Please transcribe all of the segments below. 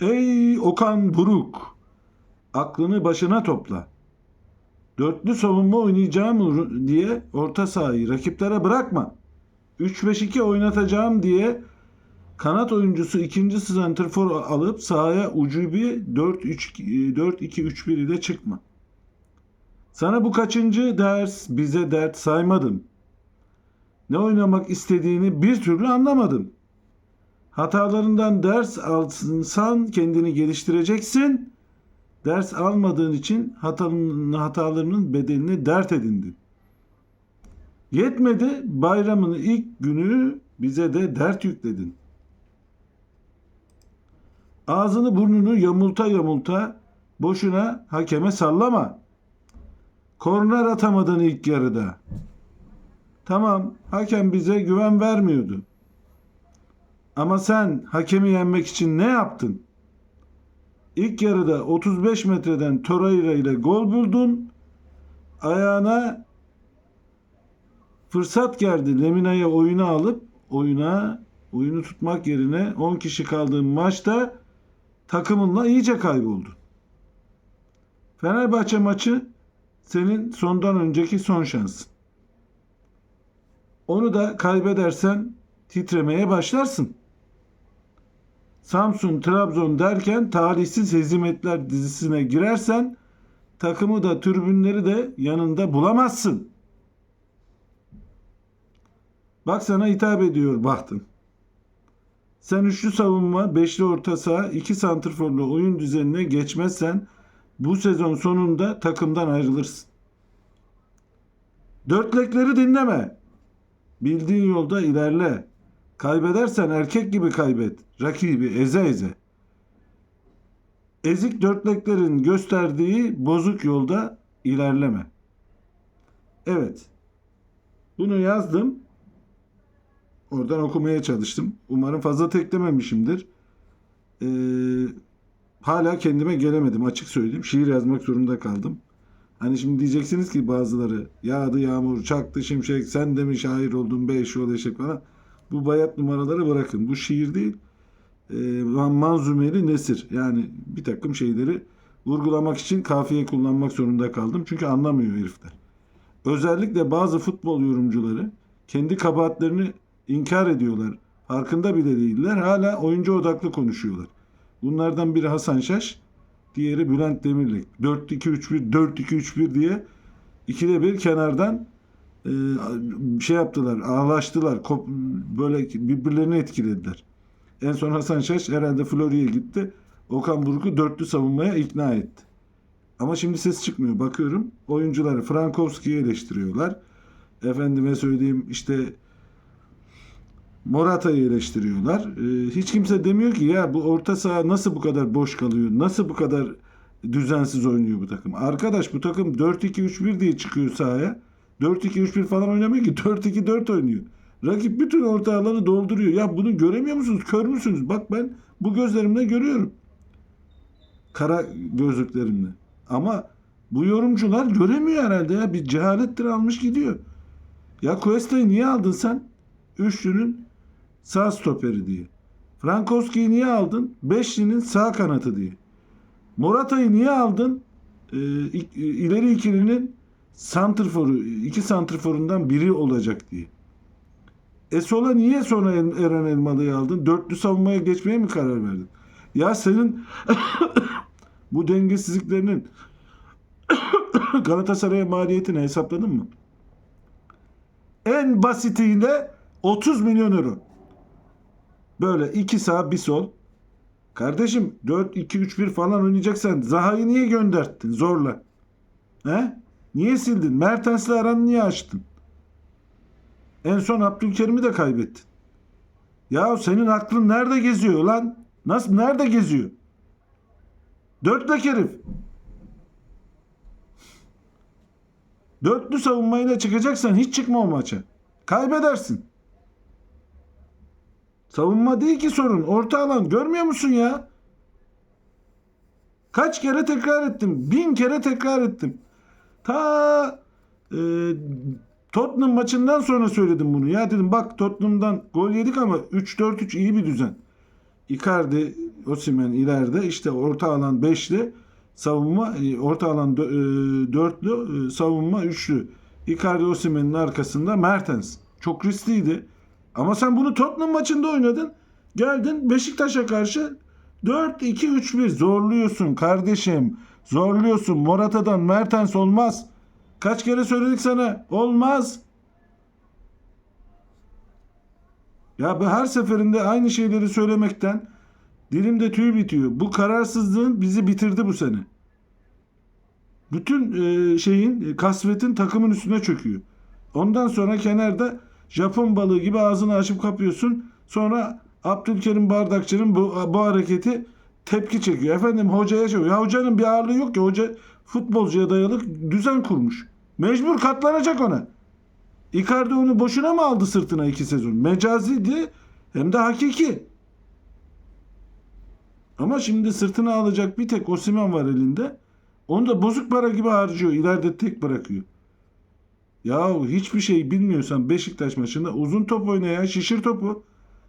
Ey Okan Buruk! Aklını başına topla. Dörtlü savunma oynayacağım diye orta sahayı rakiplere bırakma. 3-5-2 oynatacağım diye kanat oyuncusu ikinci santrfor alıp sahaya ucubi 4-2-3-1 ile çıkma. Sana bu kaçıncı ders bize dert saymadım. Ne oynamak istediğini bir türlü anlamadım. Hatalarından ders alsan kendini geliştireceksin. Ders almadığın için hatalarının, hatalarının bedelini dert edindin. Yetmedi bayramın ilk günü bize de dert yükledin. Ağzını burnunu yamulta yamulta boşuna hakeme sallama. Korner atamadın ilk yarıda. Tamam hakem bize güven vermiyordu. Ama sen hakemi yenmek için ne yaptın? İlk yarıda 35 metreden Torreira ile gol buldun. Ayağına fırsat geldi. Lemina'ya oyunu alıp oyuna oyunu tutmak yerine 10 kişi kaldığın maçta takımınla iyice kayboldun. Fenerbahçe maçı senin sondan önceki son şansın. Onu da kaybedersen titremeye başlarsın. Samsun, Trabzon derken talihsiz hezimetler dizisine girersen takımı da tribünleri de yanında bulamazsın. Bak sana hitap ediyor bahtın. Sen üçlü savunma, beşli orta saha, iki santrforlu oyun düzenine geçmezsen bu sezon sonunda takımdan ayrılırsın. Dörtlekleri dinleme. Bildiğin yolda ilerle. Kaybedersen erkek gibi kaybet. Rakibi eze eze. Ezik dörtleklerin gösterdiği bozuk yolda ilerleme. Evet. Bunu yazdım. Oradan okumaya çalıştım. Umarım fazla teklememişimdir. Ee, hala kendime gelemedim açık söyleyeyim. Şiir yazmak zorunda kaldım. Hani şimdi diyeceksiniz ki bazıları yağdı yağmur, çaktı şimşek, sen de mi şair oldun be eşoğlu eşek falan. Bu bayat numaraları bırakın. Bu şiir değil. E, manzumeli nesir. Yani bir takım şeyleri vurgulamak için kafiye kullanmak zorunda kaldım. Çünkü anlamıyor herifler. Özellikle bazı futbol yorumcuları kendi kabahatlerini inkar ediyorlar. Farkında bile değiller. Hala oyuncu odaklı konuşuyorlar. Bunlardan biri Hasan Şaş, diğeri Bülent Demirlik. 4-2-3-1, 4-2-3-1 diye ikide bir kenardan şey yaptılar, ağlaştılar, böyle birbirlerini etkilediler. En son Hasan Şaş herhalde Florya'ya gitti. Okan Buruk'u dörtlü savunmaya ikna etti. Ama şimdi ses çıkmıyor. Bakıyorum oyuncuları Frankowski'yi eleştiriyorlar. Efendime söyleyeyim işte Morata'yı eleştiriyorlar. Ee, hiç kimse demiyor ki ya bu orta saha nasıl bu kadar boş kalıyor? Nasıl bu kadar düzensiz oynuyor bu takım? Arkadaş bu takım 4-2-3-1 diye çıkıyor sahaya. 4-2-3-1 falan oynamıyor ki 4-2-4 oynuyor. Rakip bütün orta alanı dolduruyor. Ya bunu göremiyor musunuz? Kör müsünüz? Bak ben bu gözlerimle görüyorum. Kara gözlüklerimle. Ama bu yorumcular göremiyor herhalde ya. Bir cehalettir almış gidiyor. Ya Cuesta'yı niye aldın sen? Üçlünün sağ stoperi diye. Frankowski'yi niye aldın? Beşlinin sağ kanatı diye. Morata'yı niye aldın? Ee, ileri ikilinin santrforu, iki santrforundan biri olacak diye. E sola niye sonra Eren Elmalı'yı aldın? Dörtlü savunmaya geçmeye mi karar verdin? Ya senin bu dengesizliklerinin Galatasaray'a maliyetini hesapladın mı? En basitiyle 30 milyon euro. Böyle iki sağ bir sol. Kardeşim 4-2-3-1 falan oynayacaksan Zaha'yı niye gönderdin zorla? He? Niye sildin? Mertens'le aranı niye açtın? En son Abdülkerim'i de kaybettin. Ya senin aklın nerede geziyor lan? Nasıl nerede geziyor? Dörtlek herif. Dörtlü savunmayla çıkacaksan hiç çıkma o maça. Kaybedersin. Savunma değil ki sorun. Orta alan görmüyor musun ya? Kaç kere tekrar ettim. Bin kere tekrar ettim. Ta e, Tottenham maçından sonra söyledim bunu. Ya dedim bak Tottenham'dan gol yedik ama 3-4-3 iyi bir düzen. Icardi, Osimhen ileride işte orta alan beşli savunma e, orta alan dö- e, dörtlü e, savunma üçlü. Icardi Osimhen'in arkasında Mertens. Çok riskliydi. Ama sen bunu Tottenham maçında oynadın. Geldin Beşiktaş'a karşı 4-2-3-1 zorluyorsun kardeşim. Zorluyorsun. Morata'dan Mertens olmaz. Kaç kere söyledik sana? Olmaz. Ya ben her seferinde aynı şeyleri söylemekten dilimde tüy bitiyor. Bu kararsızlığın bizi bitirdi bu sene. Bütün e, şeyin e, kasvetin takımın üstüne çöküyor. Ondan sonra kenarda Japon balığı gibi ağzını açıp kapıyorsun. Sonra Abdülkerim Bardakçı'nın bu, bu hareketi tepki çekiyor. Efendim hocaya şey. Ya hocanın bir ağırlığı yok ki. Hoca futbolcuya dayalı düzen kurmuş. Mecbur katlanacak ona. Icardi onu boşuna mı aldı sırtına iki sezon? Mecaziydi hem de hakiki. Ama şimdi sırtına alacak bir tek Osimhen var elinde. Onu da bozuk para gibi harcıyor. İleride tek bırakıyor. Ya hiçbir şey bilmiyorsan Beşiktaş maçında uzun top oyna ya. Şişir topu.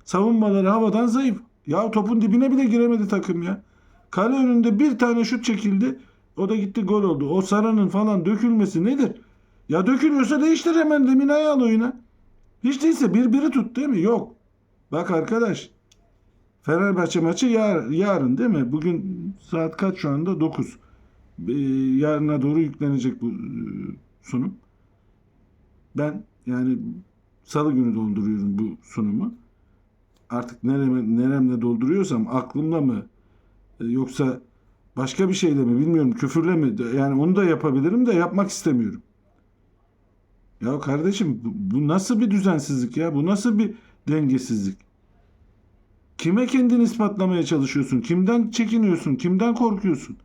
Savunmaları havadan zayıf. Ya topun dibine bile giremedi takım ya. Kale önünde bir tane şut çekildi. O da gitti gol oldu. O Sara'nın falan dökülmesi nedir? Ya dökülüyorsa değiştir hemen Lemina'yı al oyuna. Hiç değilse bir biri tut değil mi? Yok. Bak arkadaş. Fenerbahçe maçı yar, yarın değil mi? Bugün saat kaç şu anda? 9. Ee, yarına doğru yüklenecek bu e, sunum. Ben yani salı günü dolduruyorum bu sunumu. Artık nereme, neremle dolduruyorsam aklımla mı e, yoksa başka bir şeyle mi bilmiyorum küfürle mi yani onu da yapabilirim de yapmak istemiyorum. Ya kardeşim bu, nasıl bir düzensizlik ya? Bu nasıl bir dengesizlik? Kime kendini ispatlamaya çalışıyorsun? Kimden çekiniyorsun? Kimden korkuyorsun?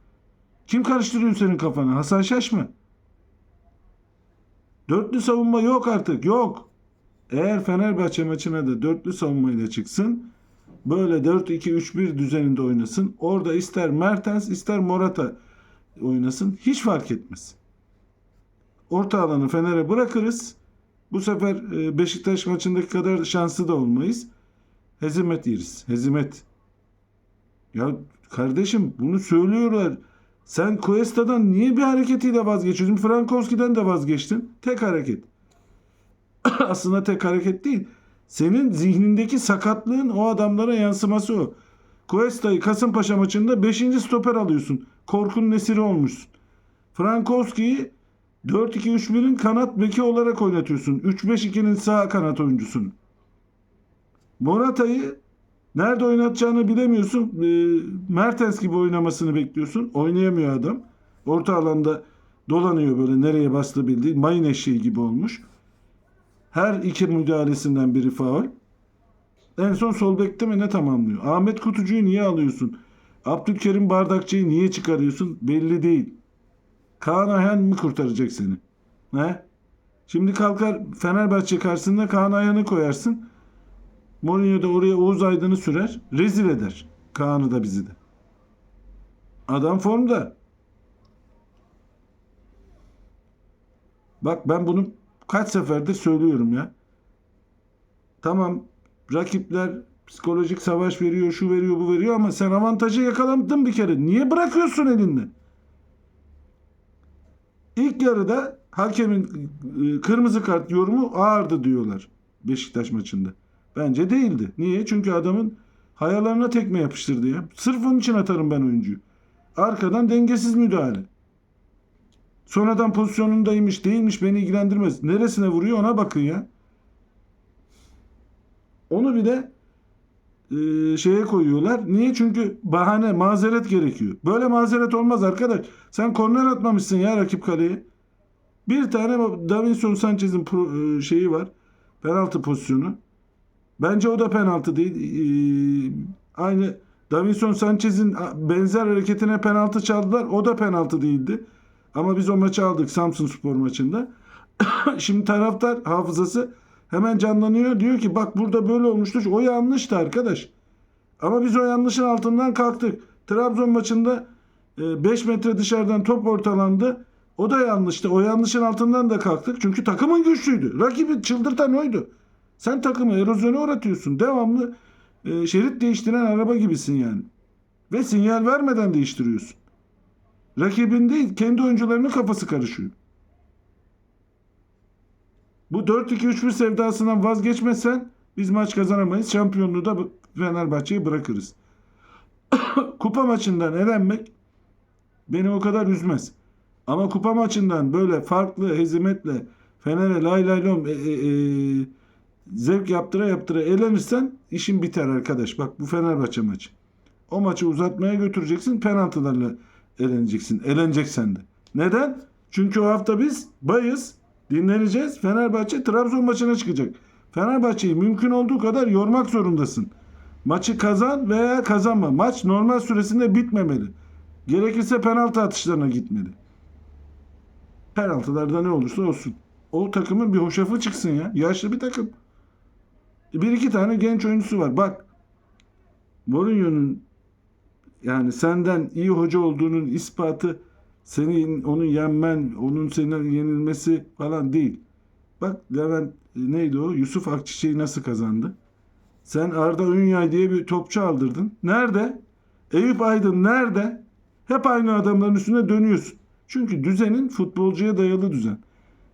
Kim karıştırıyor senin kafanı? Hasan Şaş mı? Dörtlü savunma yok artık. Yok. Eğer Fenerbahçe maçına da dörtlü savunmayla çıksın böyle 4-2-3-1 düzeninde oynasın. Orada ister Mertens ister Morata oynasın. Hiç fark etmez. Orta alanı Fener'e bırakırız. Bu sefer e, Beşiktaş maçındaki kadar şanslı da olmayız. Hezimet yeriz. Hezimet. Ya kardeşim bunu söylüyorlar. Sen Cuesta'dan niye bir hareketiyle vazgeçiyorsun? Frankowski'den de vazgeçtin. Tek hareket. Aslında tek hareket değil. Senin zihnindeki sakatlığın o adamlara yansıması o. Cuesta'yı Kasımpaşa maçında 5. stoper alıyorsun. Korkunun esiri olmuşsun. Frankowski'yi 4-2-3-1'in kanat beki olarak oynatıyorsun. 3-5-2'nin sağ kanat oyuncusun. Morata'yı nerede oynatacağını bilemiyorsun. E, Mertens gibi oynamasını bekliyorsun. Oynayamıyor adam. Orta alanda dolanıyor böyle nereye bastı bildiğin. Mayın eşeği gibi olmuş. Her iki müdahalesinden biri faul. En son sol bekte mi ne tamamlıyor? Ahmet Kutucu'yu niye alıyorsun? Abdülkerim Bardakçı'yı niye çıkarıyorsun? Belli değil. Kaan Ayhan mı kurtaracak seni? He? Şimdi kalkar Fenerbahçe karşısında Kaan Ayhan'ı koyarsın. Mourinho da oraya Oğuz Aydın'ı sürer. Rezil eder. Kaan'ı da bizi de. Adam formda. Bak ben bunu kaç seferdir söylüyorum ya. Tamam rakipler psikolojik savaş veriyor, şu veriyor, bu veriyor ama sen avantajı yakaladın bir kere. Niye bırakıyorsun elinde? İlk yarıda hakemin e, kırmızı kart yorumu ağırdı diyorlar Beşiktaş maçında. Bence değildi. Niye? Çünkü adamın hayalarına tekme yapıştırdı ya. Sırf onun için atarım ben oyuncuyu. Arkadan dengesiz müdahale. Sonradan pozisyonundaymış değilmiş beni ilgilendirmez. Neresine vuruyor ona bakın ya. Onu bir de e, şeye koyuyorlar. Niye? Çünkü bahane, mazeret gerekiyor. Böyle mazeret olmaz arkadaş. Sen korner atmamışsın ya rakip kaleye. Bir tane Davinson Sanchez'in e, şeyi var. Penaltı pozisyonu. Bence o da penaltı değil. Ee, aynı Davinson Sanchez'in benzer hareketine penaltı çaldılar. O da penaltı değildi. Ama biz o maçı aldık Samsun Spor maçında. Şimdi taraftar hafızası hemen canlanıyor. Diyor ki bak burada böyle olmuştu. O yanlıştı arkadaş. Ama biz o yanlışın altından kalktık. Trabzon maçında 5 metre dışarıdan top ortalandı. O da yanlıştı. O yanlışın altından da kalktık. Çünkü takımın güçlüydü. Rakibi çıldırtan oydu. Sen takımı erozyona uğratıyorsun. Devamlı e, şerit değiştiren araba gibisin yani. Ve sinyal vermeden değiştiriyorsun. Rakibin değil kendi oyuncularının kafası karışıyor. Bu 4-2-3-1 sevdasından vazgeçmezsen biz maç kazanamayız. Şampiyonluğu da Fenerbahçe'ye bırakırız. kupa maçından elenmek beni o kadar üzmez. Ama kupa maçından böyle farklı hezimetle Fener'e lay lay lom e, e, e, zevk yaptıra yaptıra elenirsen işin biter arkadaş. Bak bu Fenerbahçe maçı. O maçı uzatmaya götüreceksin penaltılarla eleneceksin. Eleneceksen de. Neden? Çünkü o hafta biz bayız. Dinleneceğiz. Fenerbahçe Trabzon maçına çıkacak. Fenerbahçe'yi mümkün olduğu kadar yormak zorundasın. Maçı kazan veya kazanma. Maç normal süresinde bitmemeli. Gerekirse penaltı atışlarına gitmeli. Penaltılarda ne olursa olsun. O takımın bir hoşafı çıksın ya. Yaşlı bir takım. Bir iki tane genç oyuncusu var. Bak. Mourinho'nun yani senden iyi hoca olduğunun ispatı senin onu yenmen, onun seni yenilmesi falan değil. Bak Levent neydi o? Yusuf Akçiçek'i nasıl kazandı? Sen Arda Ünyay diye bir topçu aldırdın. Nerede? Eyüp Aydın nerede? Hep aynı adamların üstüne dönüyorsun. Çünkü düzenin futbolcuya dayalı düzen.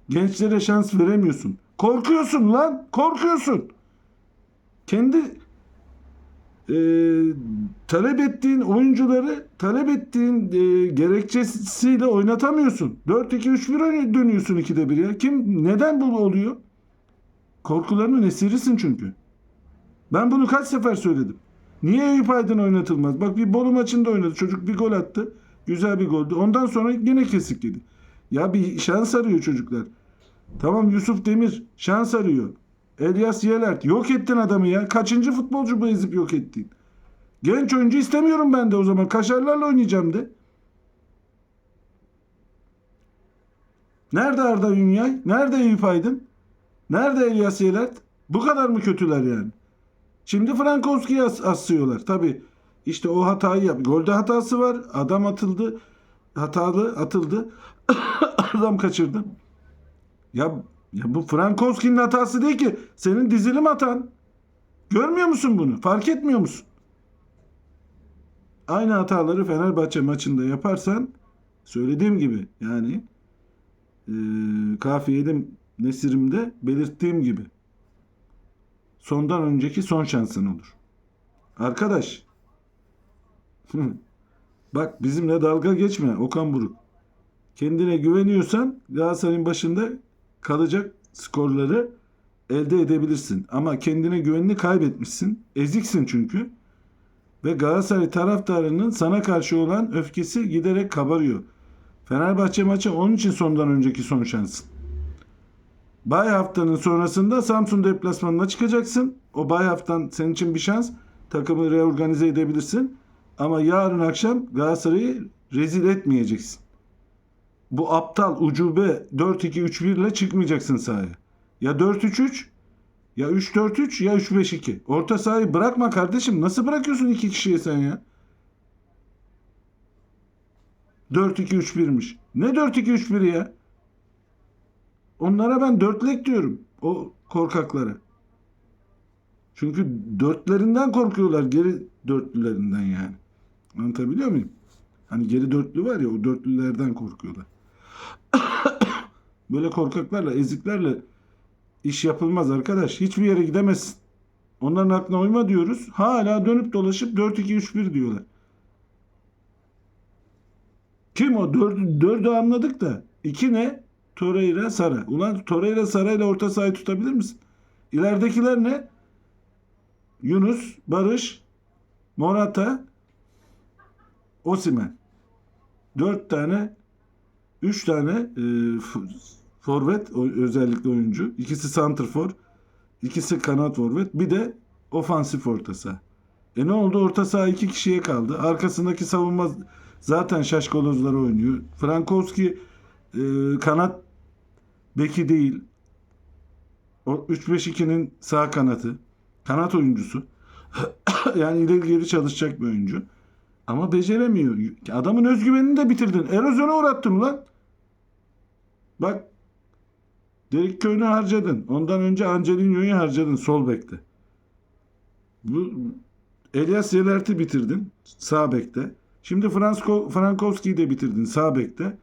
Gençlere şans veremiyorsun. Korkuyorsun lan. Korkuyorsun. Kendi e, talep ettiğin oyuncuları talep ettiğin e, gerekçesiyle oynatamıyorsun. 4-2-3-1'e dönüyorsun ikide bir ya. Kim neden bu oluyor? Korkularının esirisin çünkü. Ben bunu kaç sefer söyledim. Niye Eyüp Aydın oynatılmaz? Bak bir Bolu maçında oynadı. Çocuk bir gol attı. Güzel bir goldü. Ondan sonra yine kesik yedi. Ya bir şans arıyor çocuklar. Tamam Yusuf Demir şans arıyor. Elias Yelert yok ettin adamı ya. Kaçıncı futbolcu bu ezip yok ettin? Genç oyuncu istemiyorum ben de o zaman. Kaşarlarla oynayacağım de. Nerede Arda Ünyay? Nerede Eyüp Aydın? Nerede Elias Yelert? Bu kadar mı kötüler yani? Şimdi Frankowski'yi as- asıyorlar. Tabi işte o hatayı yap. Golde hatası var. Adam atıldı. Hatalı atıldı. Adam kaçırdı. Ya, ya bu Frankowski'nin hatası değil ki. Senin dizilim hatan. Görmüyor musun bunu? Fark etmiyor musun? Aynı hataları Fenerbahçe maçında yaparsan söylediğim gibi yani e, kafiyelim nesirimde belirttiğim gibi sondan önceki son şansın olur. Arkadaş bak bizimle dalga geçme Okan Buruk. Kendine güveniyorsan Galatasaray'ın başında kalacak skorları elde edebilirsin. Ama kendine güvenini kaybetmişsin. Eziksin çünkü. Ve Galatasaray taraftarının sana karşı olan öfkesi giderek kabarıyor. Fenerbahçe maçı onun için sondan önceki son şansın. Bay haftanın sonrasında Samsun deplasmanına çıkacaksın. O bay haftan senin için bir şans. Takımı reorganize edebilirsin. Ama yarın akşam Galatasaray'ı rezil etmeyeceksin. Bu aptal ucube 4-2-3-1 ile çıkmayacaksın sahaya. Ya 4-3-3 ya 3-4-3 ya 3-5-2. Orta sahayı bırakma kardeşim. Nasıl bırakıyorsun iki kişiye sen ya? 4-2-3-1'miş. Ne 4-2-3-1 ya? Onlara ben dörtlek diyorum. O korkaklara. Çünkü dörtlerinden korkuyorlar. Geri dörtlülerinden yani. Anlatabiliyor muyum? Hani geri dörtlü var ya o dörtlülerden korkuyorlar. Böyle korkaklarla, eziklerle iş yapılmaz arkadaş. Hiçbir yere gidemezsin. Onların aklına uyma diyoruz. Hala dönüp dolaşıp 4-2-3-1 diyorlar. Kim o? Dördü, dördü anladık da. İki ne? Torreira, Sara. Ulan Torreira, Sara ile orta sahayı tutabilir misin? İleridekiler ne? Yunus, Barış, Morata, Osimen. Dört tane, üç tane e, forvet özellikle oyuncu. İkisi santrfor, ikisi kanat forvet. Bir de ofansif orta saha. E ne oldu? Orta saha iki kişiye kaldı. Arkasındaki savunma zaten şaşkolozlar oynuyor. Frankowski e, kanat beki değil. O 3-5-2'nin sağ kanatı. Kanat oyuncusu. yani ileri geri çalışacak bir oyuncu. Ama beceremiyor. Adamın özgüvenini de bitirdin. Erozyona uğrattın lan. Bak. Derek Köy'ünü harcadın. Ondan önce Angelino'yu harcadın sol bekte. Bu Elias Yelert'i bitirdin sağ bekte. Şimdi Fransko, Frankowski'yi de bitirdin sağ bekte.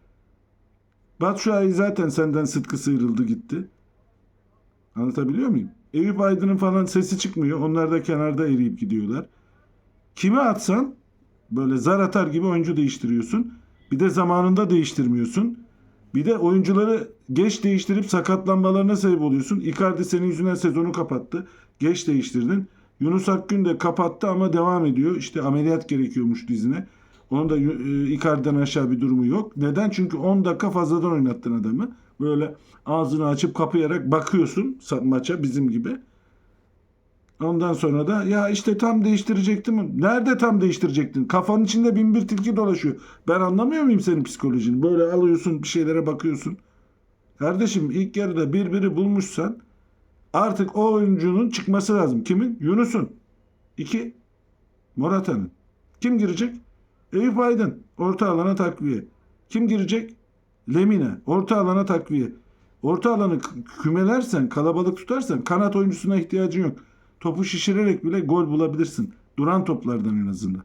Batshuayi zaten senden sıtkı sıyrıldı gitti. Anlatabiliyor muyum? Eyüp Aydın'ın falan sesi çıkmıyor. Onlar da kenarda eriyip gidiyorlar. Kime atsan böyle zar atar gibi oyuncu değiştiriyorsun. Bir de zamanında değiştirmiyorsun. Bir de oyuncuları geç değiştirip sakatlanmalarına sebep oluyorsun. Icardi senin yüzünden sezonu kapattı. Geç değiştirdin. Yunus Akgün de kapattı ama devam ediyor. İşte ameliyat gerekiyormuş dizine. Onun da e, Icardi'den aşağı bir durumu yok. Neden? Çünkü 10 dakika fazladan oynattın adamı. Böyle ağzını açıp kapayarak bakıyorsun maça bizim gibi. Ondan sonra da ya işte tam değiştirecektim. Nerede tam değiştirecektin? Kafanın içinde bin bir tilki dolaşıyor. Ben anlamıyor muyum senin psikolojini? Böyle alıyorsun bir şeylere bakıyorsun. Kardeşim ilk yarıda birbiri bulmuşsan artık o oyuncunun çıkması lazım. Kimin? Yunus'un. İki. Morata'nın. Kim girecek? Eyüp Aydın. Orta alana takviye. Kim girecek? Lemina. Orta alana takviye. Orta alanı kümelersen, kalabalık tutarsan kanat oyuncusuna ihtiyacın yok. Topu şişirerek bile gol bulabilirsin. Duran toplardan en azından.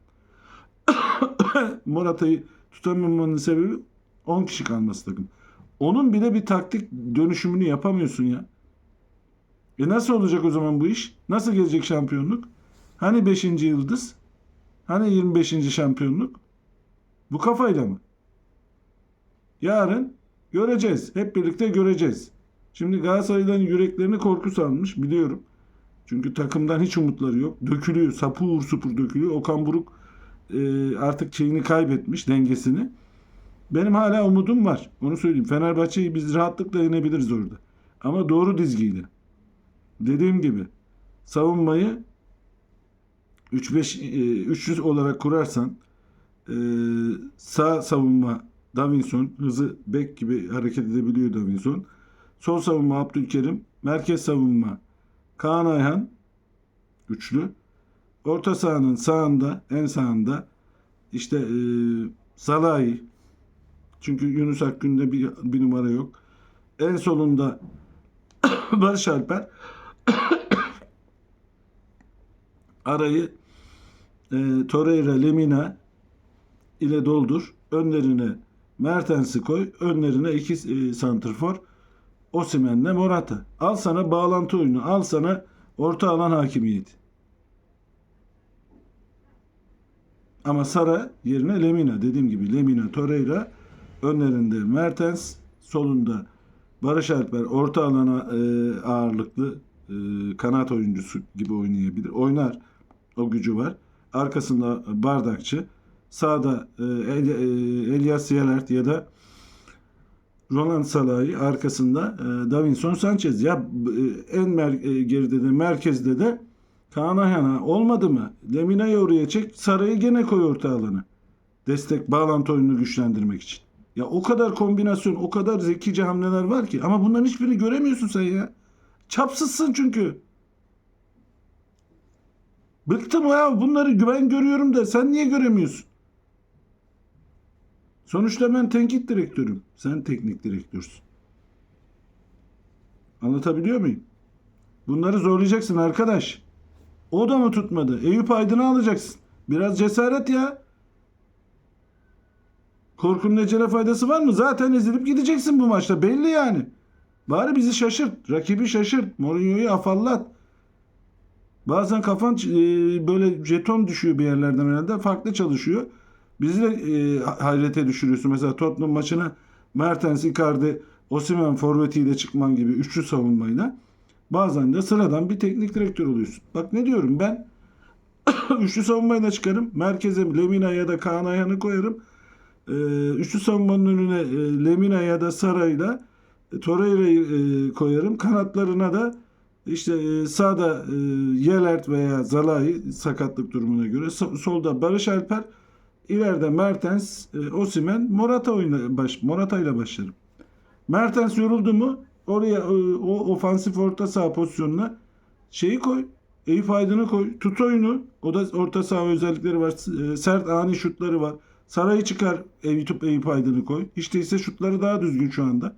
Morata'yı tutamamanın sebebi 10 kişi kalması takım. Onun bile bir taktik dönüşümünü yapamıyorsun ya. E nasıl olacak o zaman bu iş? Nasıl gelecek şampiyonluk? Hani 5. yıldız? Hani 25. şampiyonluk? Bu kafayla mı? Yarın göreceğiz. Hep birlikte göreceğiz. Şimdi Galatasaraylıların yüreklerini korku salmış biliyorum. Çünkü takımdan hiç umutları yok. Dökülüyor. Sapur supur dökülüyor. Okan Buruk e, artık şeyini kaybetmiş dengesini. Benim hala umudum var. Onu söyleyeyim. Fenerbahçe'yi biz rahatlıkla yenebiliriz orada. Ama doğru dizgiyle. Dediğim gibi savunmayı 3-5 e, üçlü olarak kurarsan e, sağ savunma Davinson hızı bek gibi hareket edebiliyor Davinson. Sol savunma Abdülkerim, merkez savunma Kaan Ayhan üçlü. Orta sahanın sağında, en sağında işte e, Salahi çünkü Yunus Akgün'de bir, bir numara yok. En solunda Barış Alper arayı e, Torreira, Lemina ile doldur. Önlerine Mertens'i koy. Önlerine iki e, santrfor. Osimhen'le Morata. Al sana bağlantı oyunu. Al sana orta alan hakimiyeti. Ama Sara yerine Lemina. Dediğim gibi Lemina, Torreira. Önlerinde Mertens. Solunda Barış Alper. Orta alana e, ağırlıklı e, kanat oyuncusu gibi oynayabilir. Oynar. O gücü var. Arkasında Bardakçı. Sağda e, El, e, Elias Yelert ya da Roland Salahi arkasında e, Davinson Sanchez. Ya e, en mer- e, geride de merkezde de Kaan olmadı mı? Lemina'yı oraya çek. Saray'ı gene koy orta alana. Destek bağlantı oyununu güçlendirmek için. Ya o kadar kombinasyon, o kadar zekice hamleler var ki. Ama bunların hiçbirini göremiyorsun sen ya. Çapsızsın çünkü. Bıktım ya bunları ben görüyorum da sen niye göremiyorsun? Sonuçta ben tenkit direktörüm. Sen teknik direktörsün. Anlatabiliyor muyum? Bunları zorlayacaksın arkadaş. O da mı tutmadı? Eyüp Aydın'ı alacaksın. Biraz cesaret ya. Korkunun ecele faydası var mı? Zaten ezilip gideceksin bu maçta. Belli yani. Bari bizi şaşırt. Rakibi şaşırt. Mourinho'yu afallat. Bazen kafan e, böyle jeton düşüyor bir yerlerden herhalde. Farklı çalışıyor. Bizi de e, hayrete düşürüyorsun. Mesela Tottenham maçına Mertens, Icardi, Osimhen forvetiyle çıkman gibi üçlü savunmayla. Bazen de sıradan bir teknik direktör oluyorsun. Bak ne diyorum ben üçlü savunmayla çıkarım. Merkeze Lemina ya da Kaan Ayhan'ı koyarım. E, üçlü savunmanın önüne e, Lemina ya da Saray'la e, Torreira'yı e, koyarım. Kanatlarına da işte e, sağda e, Yelert veya Zalai sakatlık durumuna göre so- solda Barış Alper ileride Mertens, e, Osimhen, Morata oyuna baş Morata ile başlarım. Mertens yoruldu mu oraya e, o ofansif orta saha pozisyonuna şeyi koy. Eyüp Aydın'ı koy. Tut oyunu. O da orta saha özellikleri var. E, Sert ani şutları var. Sarayı çıkar Eyüp, Eyüp Aydın'ı koy. Hiç değilse şutları daha düzgün şu anda.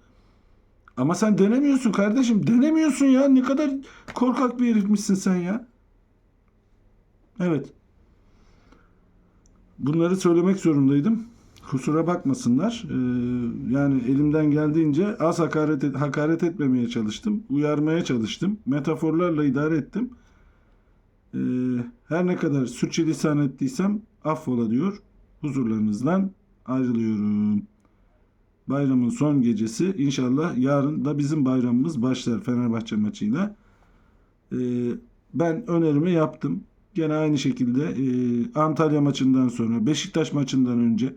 Ama sen denemiyorsun kardeşim. Denemiyorsun ya. Ne kadar korkak bir herifmişsin sen ya. Evet. Bunları söylemek zorundaydım. Kusura bakmasınlar. Ee, yani elimden geldiğince az hakaret et- hakaret etmemeye çalıştım. Uyarmaya çalıştım. Metaforlarla idare ettim. Ee, her ne kadar sürçülisan ettiysem affola diyor. Huzurlarınızdan ayrılıyorum. Bayramın son gecesi inşallah yarın da bizim bayramımız başlar Fenerbahçe maçıyla. Ee, ben önerimi yaptım. Gene aynı şekilde e, Antalya maçından sonra Beşiktaş maçından önce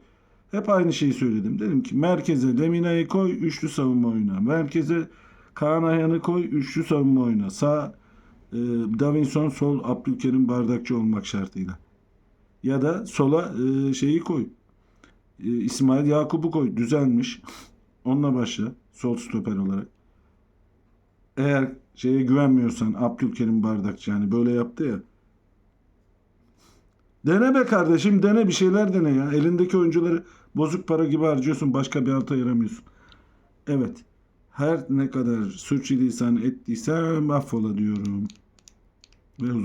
hep aynı şeyi söyledim. Dedim ki merkeze Lemina'yı koy üçlü savunma oyna. Merkeze Kaan Ayhan'ı koy üçlü savunma oyna. Sağ e, Davinson sol Abdülkerim Bardakçı olmak şartıyla. Ya da sola e, şeyi koy. İsmail Yakup'u koy. Düzelmiş. Onunla başla. Sol stoper olarak. Eğer şeye güvenmiyorsan Abdülkerim Bardakçı yani böyle yaptı ya. Dene be kardeşim dene bir şeyler dene ya. Elindeki oyuncuları bozuk para gibi harcıyorsun başka bir alta yaramıyorsun. Evet. Her ne kadar sürçülisan ettiysem affola diyorum. Ve huzur.